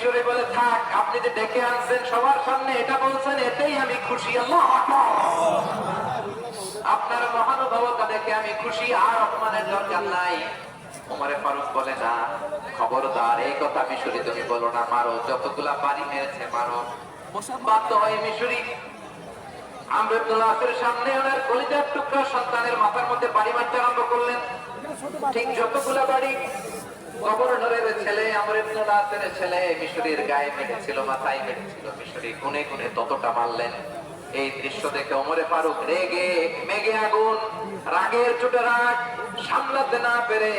মিশরে বলে, থাক, আপনি যে ডেকে আনছেন সবার সামনে এটা বলছেন, এতেই আমি খুশি। আপনার মহানুভবতা দেখে আমি খুশি, আর অপমানের দরকার নাই। উমরে ফারুক বলে, না, খবরদার, এই কথা মিশরি তুমি বলো না, মারো, যতগুলা বাড়ি মেরেছে, মারো। বাধ্য হয় মিশরি। সামনে ওনার কলিজার টুকরা সন্তানের মাথার মধ্যে বাড়ি মারতে আরম্ভ করলেন। ঠিক যতগুলা বাড়ি সামলাতে না পেরে,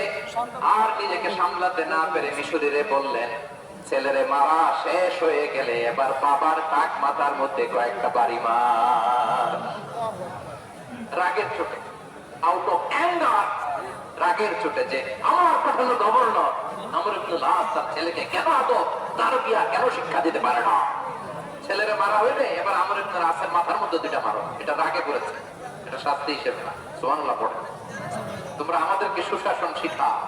আর নিজেকে সামলাতে না পেরে মিশরিরে বললেন, ছেলেরে মারা শেষ হয়ে গেলে এবার বাবার টাক মাথার মধ্যে কয়েকটা বাড়ি মার। রাগের চোটে আউট অফ অ্যাঙ্গার রাগের চোটে যে আমার পাঠানো গভর্নর আমার তার ছেলেকে কেন আতো তার বিয়া কেন শিক্ষা দিতে পারে না? ছেলেরে মারা হইলে এবার আমার রাসের মাথার মধ্যে দুইটা মারো। এটা রাগে করেছে এটা শাস্তি হিসেবে না। সোহানুল্লাহ পড়ে। তোমরা আমাদেরকে সুশাসন শিখাও।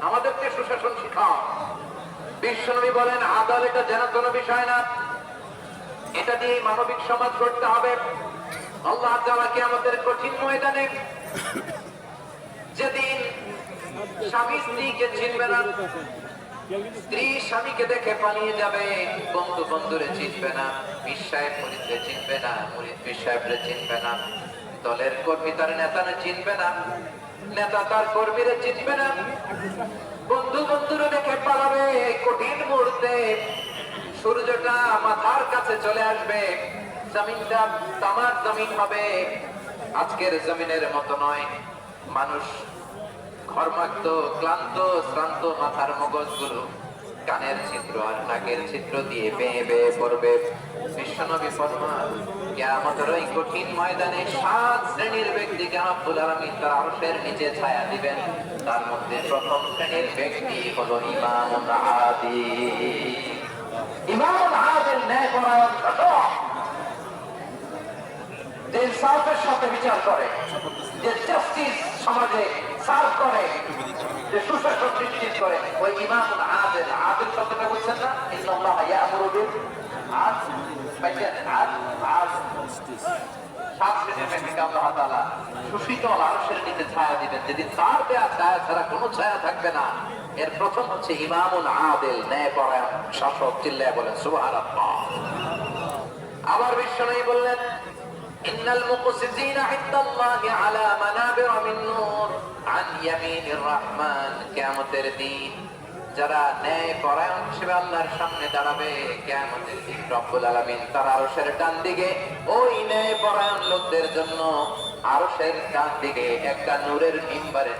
আমাদেরকে সুশাসন শিখাও। বিশ্বনবী বলেন, আদাল এটা যেন কোনো বিষয় না। এটা দিয়ে মানবিক সমাজ গড়তে হবে। আল্লাহ তাআলাকে আমাদের কঠিন ময়দানে যেদিন স্বামী স্ত্রীকে চিনবে না, স্ত্রী স্বামীকে দেখে পালিয়ে যাবে, বন্ধু বন্ধুরে চিনবে না মুরিদরে চিনবে না চিনবে না, দলের কর্মী তার নেতারে চিনবে না, নেতা তার কর্মীরে চিনবে না, বন্ধু বন্ধুরে দেখে পালাবে কঠিন মুহূর্তে, সূর্যটা মাথার কাছে চলে আসবে, জমিনটা তামার জমিন হবে, আজকের জমিনের মতো নয়। মানুষ ঘর্মাক্ত, ক্লান্ত, শ্রান্ত মাথার মগজগুলো কানের ছিদ্র আর নাকের ছিদ্র দিয়ে বেয়ে বেয়ে পড়বে। বিশ্বনবী কিয়ামতের ওই কঠিন ময়দানে সাত শ্রেণির আব্দুল আলমিন তার নিচে ছায়া দিবেন। তার মধ্যে প্রথম শ্রেণির ব্যক্তি হলো ইমাম আদি। ইমাম আদিল ন্যায় পরায়ণ যে ইনসাফের সাথে বিচার করে, যে জাস্টিস সমাজে সার্ভ করে, যে সুশাসন নিশ্চিত করে, ওই ইমাম আদেল আদেল শব্দটা বলছেন না? ইন্নাল্লাহ ইয়ামুরু বিল আদল। পাইছেন? আদ আদ সাত শ্রেণির ব্যক্তিকে সুশীতল আরশের নিচে ছায়া দিবেন। যেদিন তার দেয়া ছায়া ছাড়া কোনো ছায়া থাকবে না। এর প্রথম হচ্ছে ইমামুল আদেল ন্যায় পরায়ণ শাসক, চিল্লায় বলেন, সুবহানাল্লাহ। আবার বিশ্বনবী বললেন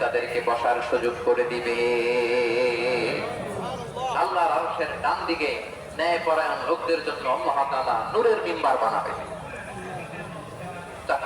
তাদেরকে বসার সুযোগ করে দিবে। আল্লাহর আরশের ডান দিকে ন্যায় পরায়ণ লোকদের জন্য তাআলা নূরের মিম্বার বানাবে।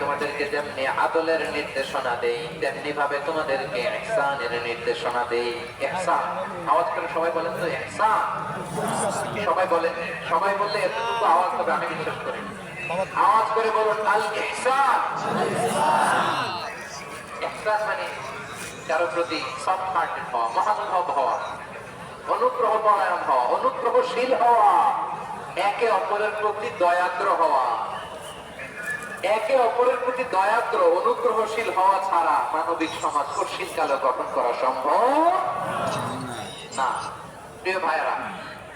তোমাদেরকে যেমনি আদলের নির্দেশনা দেই তেমনি ভাবে তোমাদেরকে নির্দেশনা দেই। আওয়াজ করে সবাই বলেন তো সবাই বলেন, সবাই বললে এতটুকু আওয়াজ হবে, আমি বিশ্বাস করি। আওয়াজ করে বলুন, আল ইহসান। ইহসান মানে কারও প্রতি সফট হওয়া, মহানুভব হওয়া অনুগ্রহ পরায়ণ হওয়া, অনুগ্রহশীল হওয়া, একে অপরের প্রতি দয়াদ্র হওয়া। একে অপরের প্রতি দয়াত্র অনুগ্রহশীল হওয়া ছাড়া মানবিক সমাজ কঠিন কালে গঠন করা সম্ভব? না। প্রিয় ভাইয়েরা